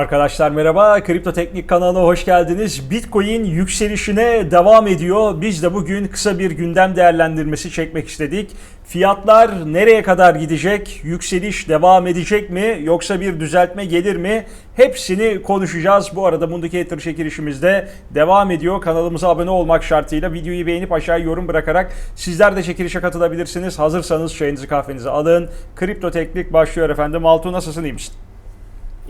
Arkadaşlar merhaba, Kripto Teknik kanalına hoş geldiniz. Bitcoin yükselişine devam ediyor. Biz de bugün kısa bir gündem değerlendirmesi çekmek istedik. Fiyatlar nereye kadar gidecek? Yükseliş devam edecek mi? Yoksa bir düzeltme gelir mi? Hepsini konuşacağız. Bu arada Mundicator çekilişimiz de devam ediyor. Kanalımıza abone olmak şartıyla videoyu beğenip aşağıya yorum bırakarak sizler de çekilişe katılabilirsiniz. Hazırsanız çayınızı kahvenizi alın. Kripto Teknik başlıyor efendim. Altuğ nasılsın iyi misin?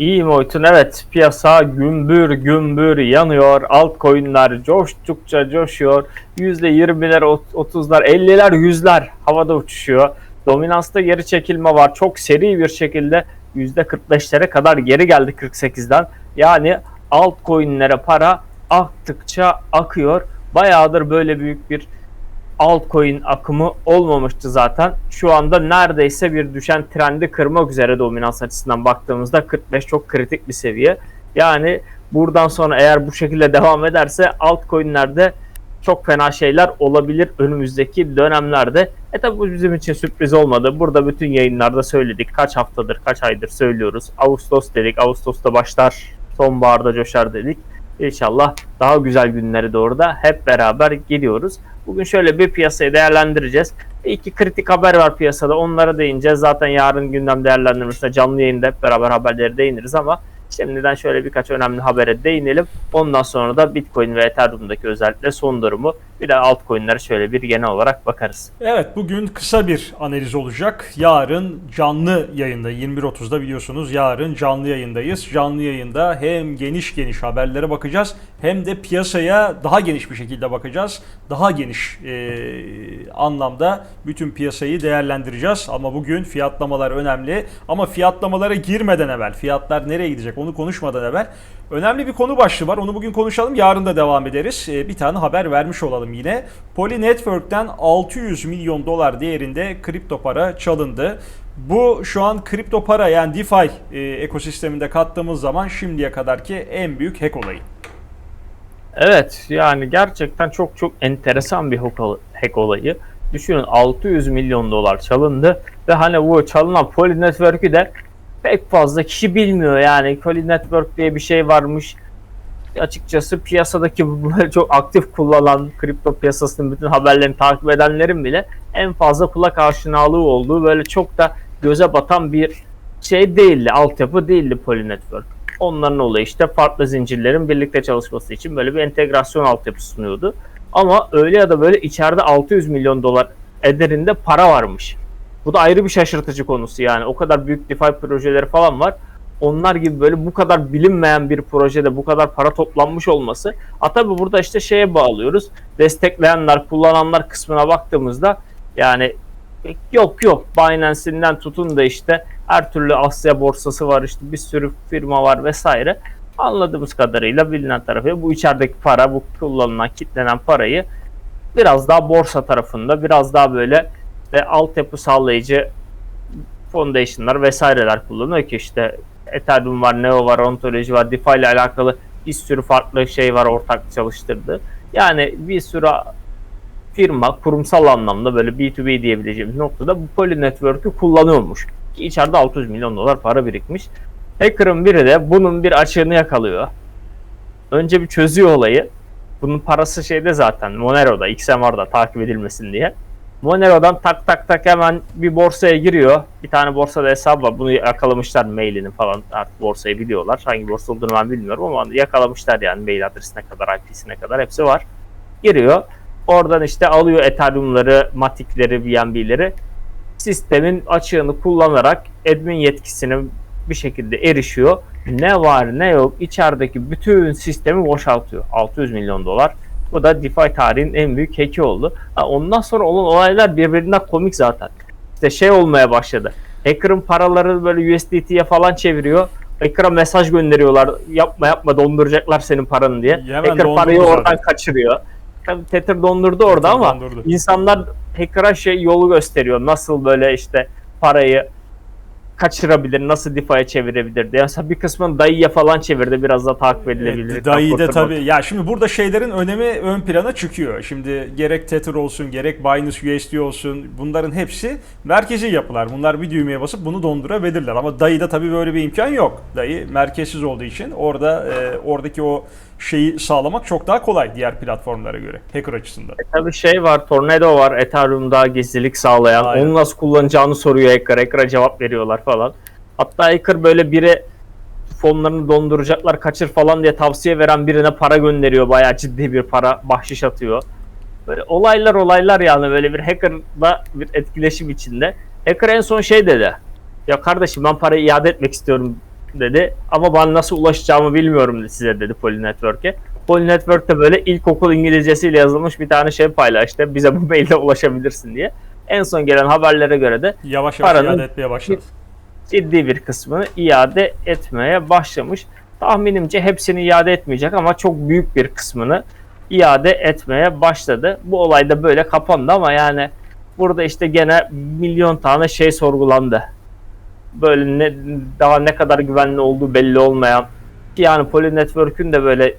İyiyim Oytun evet piyasa gümbür gümbür yanıyor. Altcoin'ler coştukça coşuyor. %20'ler, 30'lar, 50'ler, 100'ler havada uçuşuyor. Dominansta geri çekilme var. Çok seri bir şekilde %45'lere kadar geri geldi 48'den. Yani altcoin'lere para aktıkça akıyor. Bayağıdır böyle büyük bir altcoin akımı olmamıştı zaten. Şu anda neredeyse bir düşen trendi kırmak üzere dominans açısından baktığımızda 45 çok kritik bir seviye. Yani buradan sonra eğer bu şekilde devam ederse altcoin'lerde çok fena şeyler olabilir önümüzdeki dönemlerde. E tabi bu bizim için sürpriz olmadı. Burada bütün yayınlarda söyledik. Kaç haftadır, kaç aydır söylüyoruz. Ağustos dedik. Ağustos'ta başlar, sonbaharda coşar dedik. İnşallah daha güzel günleri doğru da hep beraber gidiyoruz. Bugün şöyle bir piyasayı değerlendireceğiz. İki kritik haber var piyasada. Onlara değineceğiz. Zaten yarın gündem değerlendirmesinde canlı yayında hep beraber haberleri değiniriz ama şimdiden şöyle birkaç önemli habere değinelim. Ondan sonra da Bitcoin ve Ethereum'daki özellikle son durumu bir de altcoin'lere şöyle bir genel olarak bakarız. Evet bugün kısa bir analiz olacak. Yarın canlı yayında 21.30'da biliyorsunuz yarın canlı yayındayız. Canlı yayında hem geniş geniş haberlere bakacağız hem de piyasaya daha geniş bir şekilde bakacağız. Daha geniş e, anlamda bütün piyasayı değerlendireceğiz. Ama bugün fiyatlamalar önemli. Ama fiyatlamalara girmeden evvel fiyatlar nereye gidecek onu konuşmadan evvel önemli bir konu başlığı var. Onu bugün konuşalım. Yarın da devam ederiz. E, bir tane haber vermiş olalım yine. Poly Network'ten 600 milyon dolar değerinde kripto para çalındı. Bu şu an kripto para yani DeFi e, ekosisteminde kattığımız zaman şimdiye kadarki en büyük hack olayı. Evet yani gerçekten çok çok enteresan bir hack olayı. Düşünün 600 milyon dolar çalındı ve hani bu çalınan Poly Network'ü de pek fazla kişi bilmiyor yani Poly Network diye bir şey varmış. Açıkçası piyasadaki böyle çok aktif kullanılan kripto piyasasının bütün haberlerini takip edenlerin bile en fazla kulak aşinalığı olduğu böyle çok da göze batan bir şey değildi. Altyapı değildi Poly Network. Onların olayı işte farklı zincirlerin birlikte çalışması için böyle bir entegrasyon altyapısı sunuyordu. Ama öyle ya da böyle içeride 600 milyon dolar ederinde para varmış. Bu da ayrı bir şaşırtıcı konusu yani. O kadar büyük DeFi projeleri falan var. Onlar gibi böyle bu kadar bilinmeyen bir projede bu kadar para toplanmış olması. A tabi burada işte şeye bağlıyoruz. Destekleyenler, kullananlar kısmına baktığımızda yani yok yok Binance'inden tutun da işte her türlü Asya borsası var işte bir sürü firma var vesaire. Anladığımız kadarıyla bilinen tarafı bu içerideki para bu kullanılan kitlenen parayı biraz daha borsa tarafında biraz daha böyle ve altyapı sağlayıcı foundation'lar vesaireler kullanıyor ki işte Ethereum var, Neo var, Ontoloji var, DeFi ile alakalı bir sürü farklı şey var ortak çalıştırdı. Yani bir sürü firma kurumsal anlamda böyle B2B diyebileceğimiz noktada bu Poly Network'ü kullanıyormuş. Ki içeride 600 milyon dolar para birikmiş. Hacker'ın biri de bunun bir açığını yakalıyor. Önce bir çözüyor olayı. Bunun parası şeyde zaten Monero'da, XMR'da takip edilmesin diye. Monero'dan tak tak tak hemen bir borsaya giriyor. Bir tane borsada hesap var. Bunu yakalamışlar mailini falan. Artık borsayı biliyorlar. Hangi borsa olduğunu ben bilmiyorum ama yakalamışlar yani mail adresine kadar, IP'sine kadar hepsi var. Giriyor. Oradan işte alıyor Ethereum'ları, Matic'leri, BNB'leri. Sistemin açığını kullanarak admin yetkisini bir şekilde erişiyor. Ne var ne yok içerideki bütün sistemi boşaltıyor. 600 milyon dolar. Bu da DeFi tarihin en büyük hack'i oldu. Ha, ondan sonra olan olaylar birbirinden komik zaten. İşte şey olmaya başladı. Hacker'ın paraları böyle USDT'ye falan çeviriyor. Hacker'a mesaj gönderiyorlar. Yapma yapma donduracaklar senin paranı diye. Hemen Hacker parayı oradan zaten. kaçırıyor. Tabii Tether dondurdu orada Tether ama dondurdu. insanlar hacker'a şey yolu gösteriyor. Nasıl böyle işte parayı kaçırabilir, nasıl DeFi'ye çevirebilir diye. Mesela bir kısmını dayıya falan çevirdi biraz da takip edilebilir. Evet, Dayı da tabii. Ya şimdi burada şeylerin önemi ön plana çıkıyor. Şimdi gerek Tether olsun, gerek Binance USD olsun bunların hepsi merkezi yapılar. Bunlar bir düğmeye basıp bunu dondurabilirler. Ama Dayı'da tabii böyle bir imkan yok. Dayı merkezsiz olduğu için orada e, oradaki o şeyi sağlamak çok daha kolay diğer platformlara göre hacker açısından. Tabii şey var, Tornado var, Ethereum'da gizlilik sağlayan. Aynen. Onu nasıl kullanacağını soruyor hacker. Hacker'a cevap veriyorlar falan. Hatta hacker böyle biri fonlarını donduracaklar kaçır falan diye tavsiye veren birine para gönderiyor. Bayağı ciddi bir para bahşiş atıyor. Böyle olaylar olaylar yani böyle bir hackerla bir etkileşim içinde. Hacker en son şey dedi. Ya kardeşim ben parayı iade etmek istiyorum dedi. Ama ben nasıl ulaşacağımı bilmiyorum size dedi Poly Network'e. Poly Network de böyle ilkokul İngilizcesiyle yazılmış bir tane şey paylaştı. Bize bu mailde ulaşabilirsin diye. En son gelen haberlere göre de Yavaş yavaş Paranın- iade etmeye başladı. ciddi bir kısmını iade etmeye başlamış. Tahminimce hepsini iade etmeyecek ama çok büyük bir kısmını iade etmeye başladı. Bu olay da böyle kapandı ama yani burada işte gene milyon tane şey sorgulandı. Böyle ne, daha ne kadar güvenli olduğu belli olmayan yani Poly Network'ün de böyle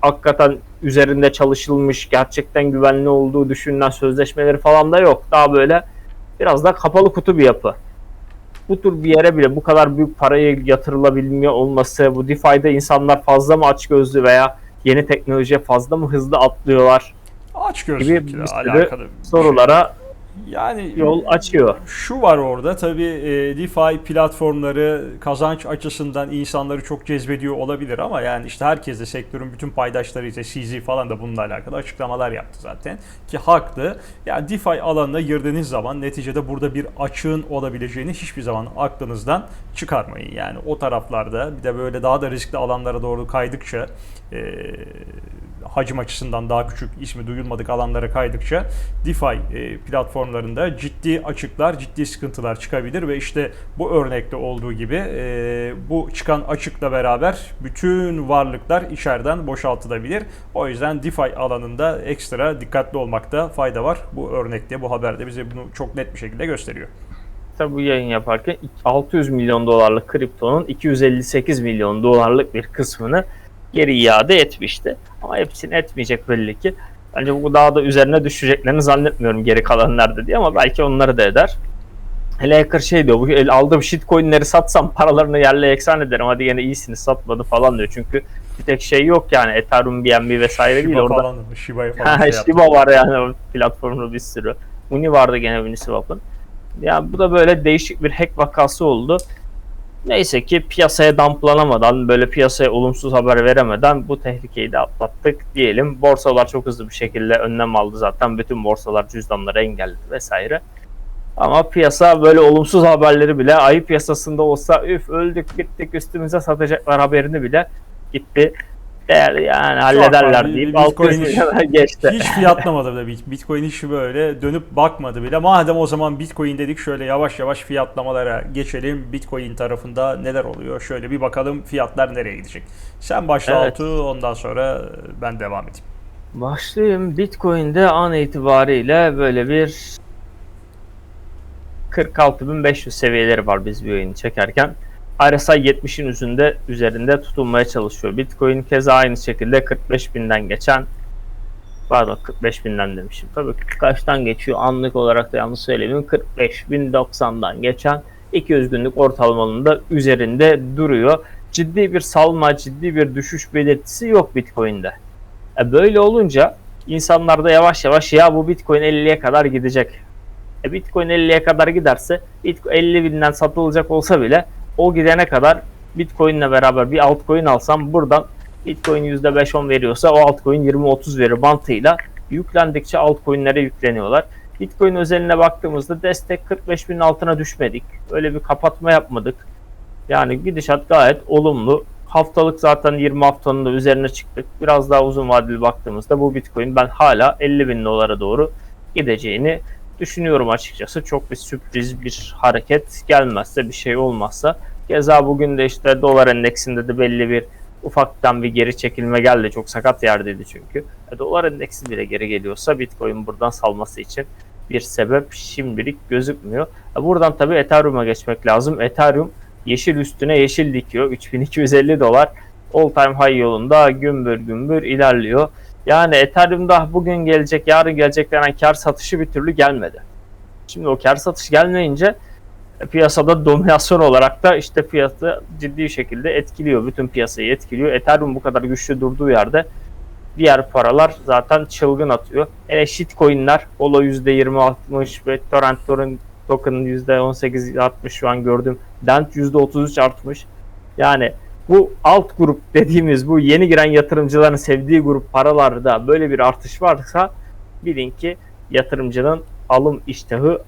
hakikaten üzerinde çalışılmış, gerçekten güvenli olduğu düşünülen sözleşmeleri falan da yok. Daha böyle biraz daha kapalı kutu bir yapı bu tür bir yere bile bu kadar büyük parayı yatırılabilmiyor olması, bu DeFi'de insanlar fazla mı açgözlü veya yeni teknolojiye fazla mı hızlı atlıyorlar Aç gibi gözlükle bir sürü alakalı. bir şey. Yani yol açıyor. Şu var orada tabii e, DeFi platformları kazanç açısından insanları çok cezbediyor olabilir ama yani işte herkes de sektörün bütün paydaşları ise CZ falan da bununla alakalı açıklamalar yaptı zaten ki haklı. Yani DeFi alanına girdiğiniz zaman neticede burada bir açığın olabileceğini hiçbir zaman aklınızdan çıkarmayın. Yani o taraflarda bir de böyle daha da riskli alanlara doğru kaydıkça e, hacim açısından daha küçük ismi duyulmadık alanlara kaydıkça DeFi e, platformlarında ciddi açıklar, ciddi sıkıntılar çıkabilir ve işte bu örnekte olduğu gibi e, bu çıkan açıkla beraber bütün varlıklar içeriden boşaltılabilir. O yüzden DeFi alanında ekstra dikkatli olmakta fayda var. Bu örnekte, bu haberde bize bunu çok net bir şekilde gösteriyor. Tabi bu yayın yaparken 600 milyon dolarlık kriptonun 258 milyon dolarlık bir kısmını geri iade etmişti. Ama hepsini etmeyecek belli ki. Bence bu daha da üzerine düşeceklerini zannetmiyorum geri kalan nerede diye ama belki onları da eder. Hele hacker şey diyor, bu el- aldığım shitcoinleri satsam paralarını yerle eksan ederim. Hadi yine iyisini satmadı falan diyor. Çünkü bir tek şey yok yani Ethereum, BNB vesaire değil. Shiba Orada falan, Shiba'ya falan şey. Shiba var yani platformda bir sürü. Uni vardı gene Uniswap'ın. Ya bu da böyle değişik bir hack vakası oldu. Neyse ki piyasaya damplanamadan, böyle piyasaya olumsuz haber veremeden bu tehlikeyi de atlattık diyelim. Borsalar çok hızlı bir şekilde önlem aldı zaten. Bütün borsalar cüzdanları engelledi vesaire. Ama piyasa böyle olumsuz haberleri bile ayı piyasasında olsa üf öldük bittik üstümüze satacaklar haberini bile gitti. Değerli yani hallederler deyip Bitcoin 600 iş- milyona geçti. Hiç fiyatlamadı bile. Bit- Bitcoin hiç böyle dönüp bakmadı bile. Madem o zaman Bitcoin dedik şöyle yavaş yavaş fiyatlamalara geçelim. Bitcoin tarafında neler oluyor? Şöyle bir bakalım fiyatlar nereye gidecek. Sen başla Evet. Altuğ, ondan sonra ben devam edeyim. Başlayayım. Bitcoin'de an itibariyle böyle bir 46.500 seviyeleri var biz bir oyunu çekerken. RSI 70'in üzerinde, üzerinde tutulmaya çalışıyor. Bitcoin keza aynı şekilde 45.000'den geçen pardon 45.000'den demişim. Tabii kaçtan geçiyor anlık olarak da yanlış söyleyeyim. 45.090'dan geçen 200 günlük ortalamanın üzerinde duruyor. Ciddi bir salma, ciddi bir düşüş belirtisi yok Bitcoin'de. E böyle olunca insanlar da yavaş yavaş ya bu Bitcoin 50'ye kadar gidecek. E Bitcoin 50'ye kadar giderse Bitcoin 50 binden satılacak olsa bile o gidene kadar Bitcoin'le beraber bir altcoin alsam buradan Bitcoin %5-10 veriyorsa o altcoin 20-30 verir mantığıyla yüklendikçe altcoin'lere yükleniyorlar. Bitcoin özeline baktığımızda destek 45.000'in altına düşmedik. Öyle bir kapatma yapmadık. Yani gidişat gayet olumlu. Haftalık zaten 20 haftanın da üzerine çıktık. Biraz daha uzun vadeli baktığımızda bu Bitcoin ben hala 50 bin dolara doğru gideceğini düşünüyorum açıkçası. Çok bir sürpriz bir hareket gelmezse bir şey olmazsa. Keza bugün de işte dolar endeksinde de belli bir ufaktan bir geri çekilme geldi. Çok sakat yerdeydi çünkü. E, dolar endeksi bile geri geliyorsa Bitcoin buradan salması için bir sebep şimdilik gözükmüyor. E, Buradan tabii Ethereum'a geçmek lazım. Ethereum yeşil üstüne yeşil dikiyor. 3250 dolar all time high yolunda gümbür gümbür ilerliyor. Yani Ethereum'da bugün gelecek, yarın gelecek denen kar satışı bir türlü gelmedi. Şimdi o kar satışı gelmeyince e, piyasada dominasyon olarak da işte fiyatı ciddi şekilde etkiliyor. Bütün piyasayı etkiliyor. Ethereum bu kadar güçlü durduğu yerde diğer paralar zaten çılgın atıyor. Hele shitcoin'ler Olo %20 artmış ve Torrent Torrent token'ın %18 artmış şu an gördüm. Dent %33 artmış. Yani bu alt grup dediğimiz bu yeni giren yatırımcıların sevdiği grup paralarda böyle bir artış varsa bilin ki yatırımcının alım iştahı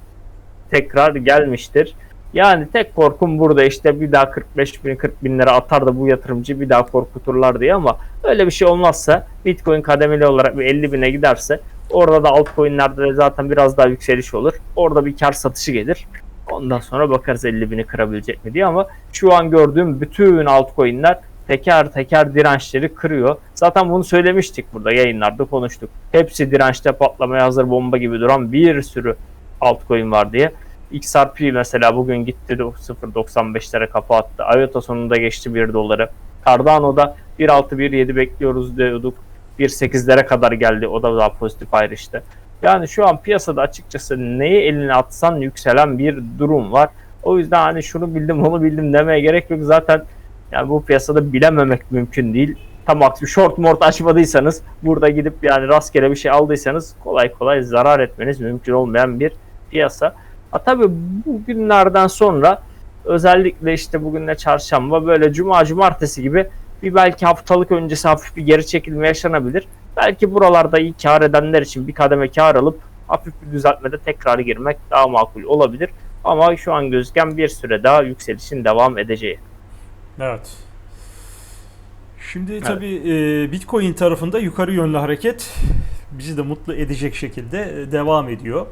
tekrar gelmiştir. Yani tek korkum burada işte bir daha 45 bin 40 bin lira atar da bu yatırımcı bir daha korkuturlar diye ama öyle bir şey olmazsa Bitcoin kademeli olarak bir 50 bine giderse orada da altcoin'lerde de zaten biraz daha yükseliş olur. Orada bir kar satışı gelir. Ondan sonra bakarız 50 bini kırabilecek mi diye ama şu an gördüğüm bütün altcoin'ler teker teker dirençleri kırıyor. Zaten bunu söylemiştik burada yayınlarda konuştuk. Hepsi dirençte patlamaya hazır bomba gibi duran bir sürü altcoin var diye. XRP mesela bugün gitti de 0.95'lere kafa attı. IOTA sonunda geçti 1 doları. Cardano'da 1.6-1.7 bekliyoruz diyorduk. 1.8'lere kadar geldi. O da daha pozitif ayrıştı. Yani şu an piyasada açıkçası neyi eline atsan yükselen bir durum var. O yüzden hani şunu bildim onu bildim demeye gerek yok. Zaten yani bu piyasada bilememek mümkün değil. Tam aksi short mort açmadıysanız burada gidip yani rastgele bir şey aldıysanız kolay kolay zarar etmeniz mümkün olmayan bir piyasa. Ha tabii bugünlerden sonra özellikle işte bugün de çarşamba böyle cuma cumartesi gibi bir belki haftalık öncesi hafif bir geri çekilme yaşanabilir. Belki buralarda iyi kar edenler için bir kademe kar alıp hafif bir düzeltmede tekrar girmek daha makul olabilir. Ama şu an gözüken bir süre daha yükselişin devam edeceği. Evet. Şimdi tabii e, Bitcoin tarafında yukarı yönlü hareket bizi de mutlu edecek şekilde e, devam ediyor.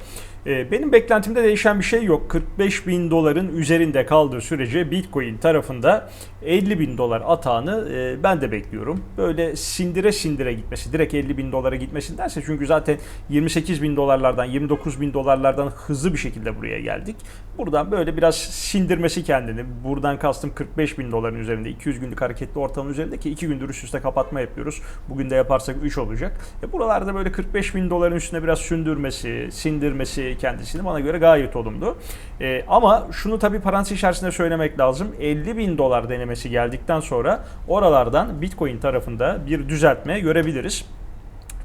E, Benim beklentimde değişen bir şey yok. 45 bin doların üzerinde kaldığı sürece Bitcoin tarafında 50 bin dolar atağını e, ben de bekliyorum. Böyle sindire sindire gitmesi, direkt 50 bin dolara gitmesindense çünkü zaten 28 bin dolarlardan, 29 bin dolarlardan hızlı bir şekilde buraya geldik. Buradan böyle biraz sindirmesi kendini. Buradan kastım 45 bin doların üzerinde, 200 günlük hareketli ortamın üzerinde ki 2 gündür üst üste kapatma yapıyoruz. Bugün de yaparsak 3 olacak. E buralarda böyle 45 bin doların üstüne biraz sündürmesi, sindirmesi kendisini bana göre gayet olumlu. E, ama şunu tabii parantez içerisinde söylemek lazım. 50 bin dolar denemesi geldikten sonra oralardan Bitcoin tarafında bir düzeltme görebiliriz.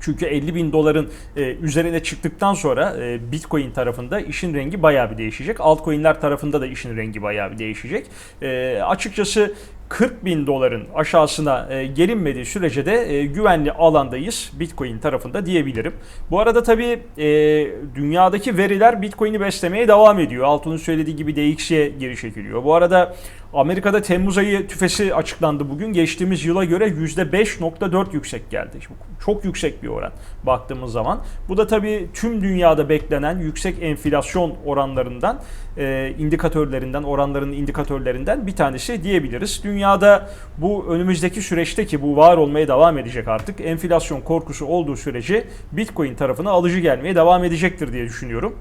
Çünkü 50 bin doların e, üzerine çıktıktan sonra e, Bitcoin tarafında işin rengi bayağı bir değişecek. Altcoin'ler tarafında da işin rengi bayağı bir değişecek. E, açıkçası 40 bin doların aşağısına e, gelinmediği sürece de e, güvenli alandayız Bitcoin tarafında diyebilirim. Bu arada tabii e, dünyadaki veriler Bitcoin'i beslemeye devam ediyor. Altun'un söylediği gibi DXY geri çekiliyor. Bu arada Amerika'da Temmuz ayı tüfesi açıklandı bugün. Geçtiğimiz yıla göre %5.4 yüksek geldi. Çok, yüksek bir oran baktığımız zaman. Bu da tabii tüm dünyada beklenen yüksek enflasyon oranlarından, e, indikatörlerinden, oranların indikatörlerinden bir tanesi diyebiliriz. Dünyada bu önümüzdeki süreçte ki bu var olmaya devam edecek artık. Enflasyon korkusu olduğu sürece Bitcoin tarafına alıcı gelmeye devam edecektir diye düşünüyorum.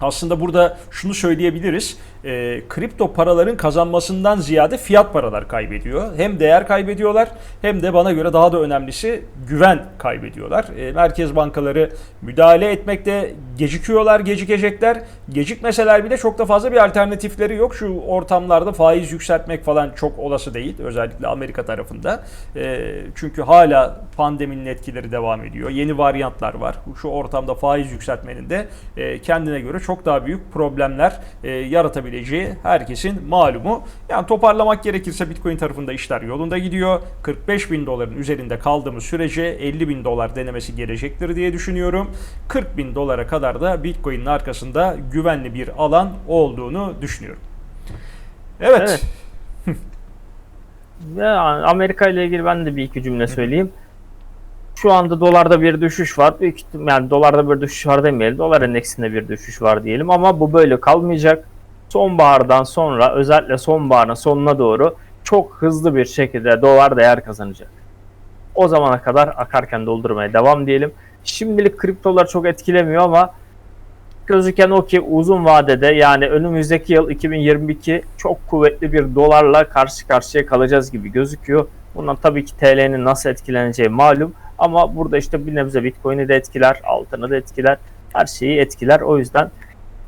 Aslında burada şunu söyleyebiliriz. E, kripto paraların kazanmasından ziyade fiyat paralar kaybediyor. Hem değer kaybediyorlar hem de bana göre daha da önemlisi güven kaybediyorlar. E, merkez bankaları müdahale etmekte gecikiyorlar, gecikecekler. Gecikmeseler bile çok da fazla bir alternatifleri yok. Şu ortamlarda faiz yükseltmek falan çok olası değil. Özellikle Amerika tarafında. E, çünkü hala pandeminin etkileri devam ediyor. Yeni varyantlar var. Şu ortamda faiz yükseltmenin de e, kendine göre çok daha büyük problemler e, yaratabileceği herkesin malumu. Yani toparlamak gerekirse Bitcoin tarafında işler yolunda gidiyor. 45 bin doların üzerinde kaldığımız sürece 50 bin dolar denemesi gelecektir diye düşünüyorum. 40 bin dolara kadar da Bitcoin'in arkasında güvenli bir alan olduğunu düşünüyorum. Evet. Evet. Ya Amerika ile ilgili ben de bir iki cümle söyleyeyim. Şu anda dolarda bir düşüş var. Büyük ihtim- yani dolarda bir düşüş var demeyelim. Dolar endeksinde bir düşüş var diyelim ama bu böyle kalmayacak. Sonbahardan sonra özellikle sonbaharın sonuna doğru çok hızlı bir şekilde dolar değer kazanacak. O zamana kadar akarken doldurmaya devam diyelim. Şimdilik kriptolar çok etkilemiyor ama gözüken o ki uzun vadede yani önümüzdeki yıl 2022 çok kuvvetli bir dolarla karşı karşıya kalacağız gibi gözüküyor. Bundan tabii ki TL'nin nasıl etkileneceği malum ama burada işte bir nebze Bitcoin'i de etkiler, altını da etkiler, her şeyi etkiler. O yüzden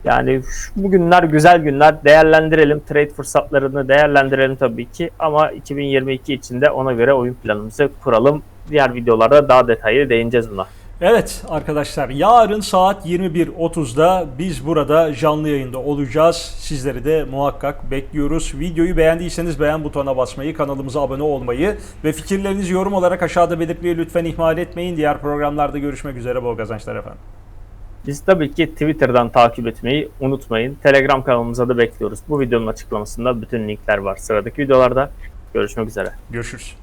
yani şu- bu günler güzel günler değerlendirelim. Trade fırsatlarını değerlendirelim tabii ki ama 2022 için de ona göre oyun planımızı kuralım. Diğer videolarda daha detaylı değineceğiz buna. Evet arkadaşlar yarın saat 21.30'da biz burada canlı yayında olacağız. Sizleri de muhakkak bekliyoruz. Videoyu beğendiyseniz beğen butonuna basmayı, kanalımıza abone olmayı ve fikirlerinizi yorum olarak aşağıda belirtmeyi lütfen ihmal etmeyin. Diğer programlarda görüşmek üzere. Bol kazançlar efendim. Bizi tabii ki Twitter'dan takip etmeyi unutmayın. Telegram kanalımıza da bekliyoruz. Bu videonun açıklamasında bütün linkler var. Sıradaki videolarda görüşmek üzere. Görüşürüz.